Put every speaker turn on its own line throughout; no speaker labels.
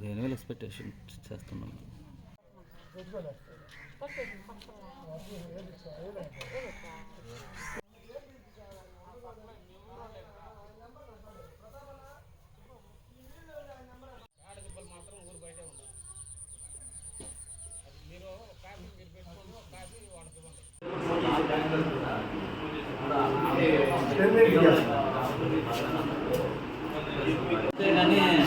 పదిహేను వేలు ఎక్స్పెక్టేషన్ చేస్తున్నాం కానీ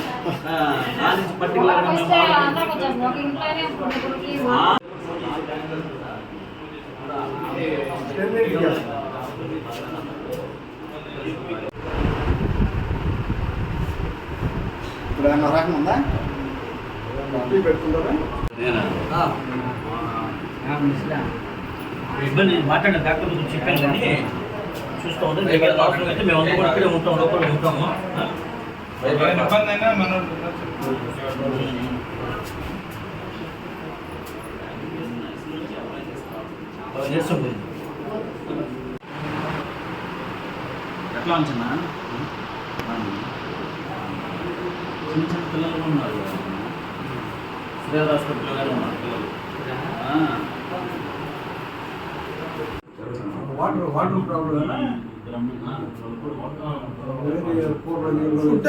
ఇప్పుడు
ఏమన్నా రకం ఉందా? పెట్టుకుంటారా?
ఇబ్బంది మాట్లాడిన డాక్టర్ గురించి చెప్పాను కానీ చూస్తూ ఉంటే మేము అందరూ కూడా ఇక్కడే ఉంటాం లోపల ఉంటాము?
ఇబ్బంది అయినా మనం
బాగా చేస్తుంది
ఎట్లా ఉంచనా చిన్న చిన్న పిల్లలు ఉన్నారు శ్రీధర్ హాస్పిటల్ గారు ఉన్నారు. పిల్లలు. ఆ.
Water water problem food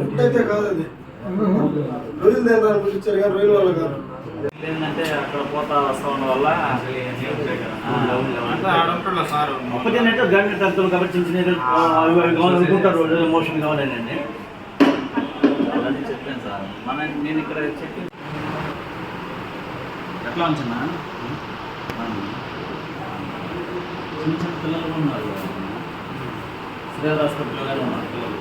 food అయితే కాదు అది రొయ్యలు తినడానికి పిలిచారు కానీ రొయ్యల వల్ల కాదు
ఏంటంటే అక్కడ పోతా వస్తా ఉన్న వల్ల ఆ,
సార్
ఏంటంటే కాబట్టి చిన్న చిన్న అవి అవి కావాలనుకుంటారు
చెప్పాను సార్ మన నేను ఇక్కడ చెప్పి ఎట్లా ఉంచున్నా చిన్న చిన్న పిల్లలు ఉన్నారు ఉన్నారు పిల్లలు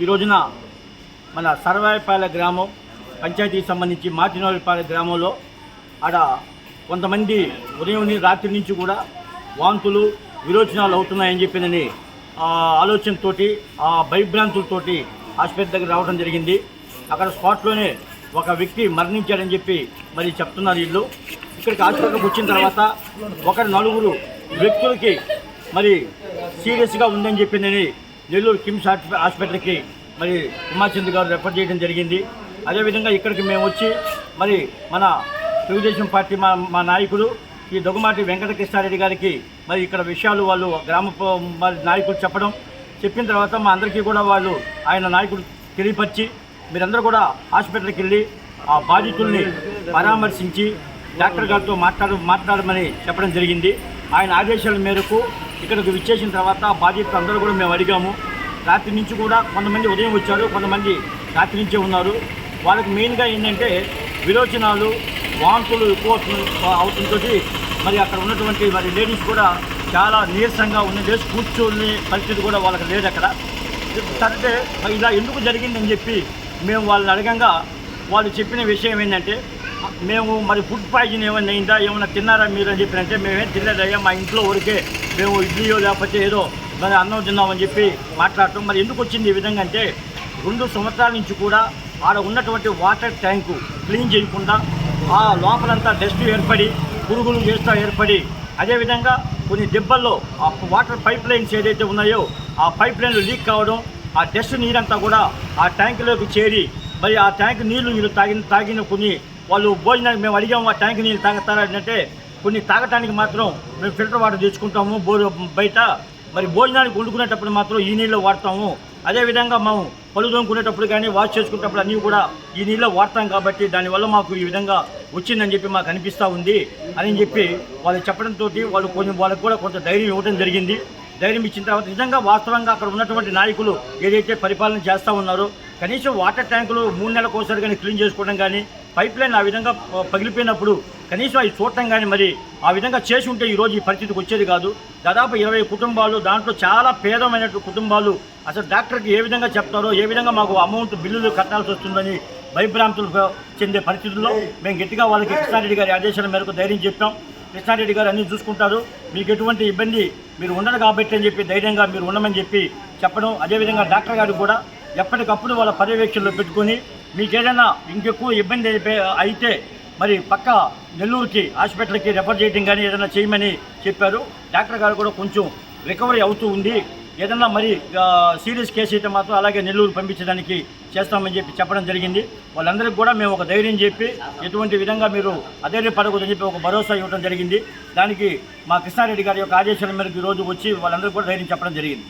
ఈ రోజున మన సర్వాయిపాలె గ్రామం పంచాయతీకి సంబంధించి మాటినోలిపాలె గ్రామంలో ఆడ కొంతమంది ఉదయం రాత్రి నుంచి కూడా వాంతులు విరోచనాలు అవుతున్నాయని చెప్పినని ఆ, ఆలోచనతోటి ఆ భయభ్రాంతులతోటి ఆసుపత్రి దగ్గర రావడం జరిగింది. అక్కడ స్పాట్లోనే ఒక వ్యక్తి మరణించాడని చెప్పి మరి చెప్తున్నారు వీళ్ళు. ఇక్కడికి ఆసుపత్రికి వచ్చిన తర్వాత ఒక నలుగురు వ్యక్తులకి మరి సీరియస్గా ఉందని చెప్పిందని నెల్లూరు కిమ్స్ హాస్ప- హాస్పిటల్కి మరి ఉమాచంద్ గారు రెఫర్ చేయడం జరిగింది. అదేవిధంగా ఇక్కడికి మేము వచ్చి మరి మన తెలుగుదేశం పార్టీ మా మా నాయకుడు ఈ దొగమాటి వెంకట కృష్ణారెడ్డి గారికి మరి ఇక్కడ విషయాలు వాళ్ళు గ్రామ మరి నాయకులు చెప్పడం చెప్పిన తర్వాత మా అందరికీ కూడా వాళ్ళు ఆయన నాయకుడు తెలియపరిచి మీరందరూ కూడా హాస్పిటల్కి వెళ్ళి ఆ బాధితుల్ని పరామర్శించి డాక్టర్ గారితో మాట్లాడ మాట్లాడమని చెప్పడం జరిగింది. ఆయన ఆదేశాల మేరకు ఇక్కడికి విచ్చేసిన తర్వాత బాధితులు అందరూ కూడా మేము అడిగాము. రాత్రి నుంచి కూడా కొంతమంది ఉదయం వచ్చారు కొంతమంది రాత్రి నుంచే ఉన్నారు. వాళ్ళకి మెయిన్గా ఏంటంటే విరోచనాలు వాంతులు ఎక్కువ అవుతుంతో మరి అక్కడ ఉన్నటువంటి మరి లేడీస్ కూడా చాలా నీరసంగా ఉన్న లేచి కూర్చొని పరిస్థితి కూడా వాళ్ళకి లేదు అక్కడ. సరే మరి ఇలా ఎందుకు జరిగిందని చెప్పి మేము వాళ్ళని అడగంగా వాళ్ళు చెప్పిన విషయం ఏంటంటే మేము మరి ఫుడ్ పాయిజన్ ఏమైనా అయిందా ఏమైనా తిన్నారా మీరు అని చెప్పినంటే మేమేం తినలేదయ్యా మా ఇంట్లో ఊరికే మేము ఇడ్లీయో లేకపోతే ఏదో మరి అన్నం తిన్నామని చెప్పి మాట్లాడటం. మరి ఎందుకు వచ్చింది ఈ విధంగా అంటే రెండు సంవత్సరాల నుంచి కూడా ఆడ ఉన్నటువంటి వాటర్ ట్యాంకు క్లీన్ చేయకుండా ఆ లోపలంతా డస్ట్ ఏర్పడి పురుగులు చేస్తా ఏర్పడి అదేవిధంగా కొన్ని దెబ్బల్లో ఆ వాటర్ పైప్ లైన్స్ ఏదైతే ఉన్నాయో ఆ పైప్ లైన్లు లీక్ కావడం ఆ డస్ట్ నీరంతా కూడా ఆ ట్యాంకులోకి చేరి మరి ఆ ట్యాంక్ నీళ్ళు వీళ్ళు తాగిన తాగిన కొన్ని వాళ్ళు భోజనానికి మేము అడిగాము ఆ ట్యాంక్ నీళ్ళు తాగుతారా? అంటే కొన్ని తాగటానికి మాత్రం మేము ఫిల్టర్ వాటర్ తెచ్చుకుంటాము బోర్ బయట మరి భోజనానికి వండుకునేటప్పుడు మాత్రం ఈ నీళ్ళు వాడతాము. అదేవిధంగా మేము పళ్ళు తోముకునేటప్పుడు కానీ వాష్ చేసుకునేటప్పుడు అన్నీ కూడా ఈ నీళ్ళు వాడతాం కాబట్టి దానివల్ల మాకు ఈ విధంగా వచ్చిందని చెప్పి మాకు అనిపిస్తూ ఉంది అని చెప్పి వాళ్ళు చెప్పడంతో వాళ్ళు కొంచెం వాళ్ళకి కూడా కొంత ధైర్యం ఇవ్వడం జరిగింది. ధైర్యం ఇచ్చిన తర్వాత నిజంగా వాస్తవంగా అక్కడ ఉన్నటువంటి నాయకులు ఏదైతే పరిపాలన చేస్తూ ఉన్నారో కనీసం వాటర్ ట్యాంకులు మూడు నెలలకు ఒకసారి కానీ క్లీన్ చేసుకోవడం కానీ పైప్ లైన్ ఆ విధంగా పగిలిపోయినప్పుడు కనీసం అవి చూడటం కానీ మరి ఆ విధంగా చేసి ఉంటే ఈరోజు ఈ పరిస్థితికి వచ్చేది కాదు. దాదాపు ఇరవై కుటుంబాలు దాంట్లో చాలా పేదమైనటువంటి కుటుంబాలు అసలు డాక్టర్కి ఏ విధంగా చెప్తారో ఏ విధంగా మాకు అమౌంట్ బిల్లులు కట్టాల్సి వస్తుందని భయభ్రాంతులు చెందే పరిస్థితుల్లో మేము గట్టిగా వాళ్ళకి కృష్ణారెడ్డి గారి ఆదేశాల మేరకు ధైర్యం చెప్పాం. కృష్ణారెడ్డి గారు అన్నీ చూసుకుంటారు. మీకు ఎటువంటి ఇబ్బంది మీరు ఉండరు కాబట్టి అని చెప్పి ధైర్యంగా మీరు ఉండమని చెప్పి చెప్పడం. అదేవిధంగా డాక్టర్ గారు కూడా ఎప్పటికప్పుడు వాళ్ళ పర్యవేక్షణలో పెట్టుకొని మీకు ఏదైనా ఇంకెక్కువ ఇబ్బంది అయితే మరి పక్క నెల్లూరుకి హాస్పిటల్కి రెఫర్ చేయడం కానీ ఏదైనా చేయమని చెప్పారు. డాక్టర్ గారు కూడా కొంచెం రికవరీ అవుతూ ఉంది. ఏదన్నా మరి సీరియస్ కేసు అయితే మాత్రం అలాగే నెల్లూరు పంపించడానికి చేస్తామని చెప్పి చెప్పడం జరిగింది. వాళ్ళందరికీ కూడా మేము ఒక ధైర్యం చెప్పి ఎటువంటి విధంగా మీరు అధైర్యపడకూడదని చెప్పి ఒక భరోసా ఇవ్వడం జరిగింది. దానికి మా కృష్ణారెడ్డి గారి యొక్క ఆదేశాల మేరకు ఈరోజు వచ్చి వాళ్ళందరికీ కూడా ధైర్యం చెప్పడం జరిగింది.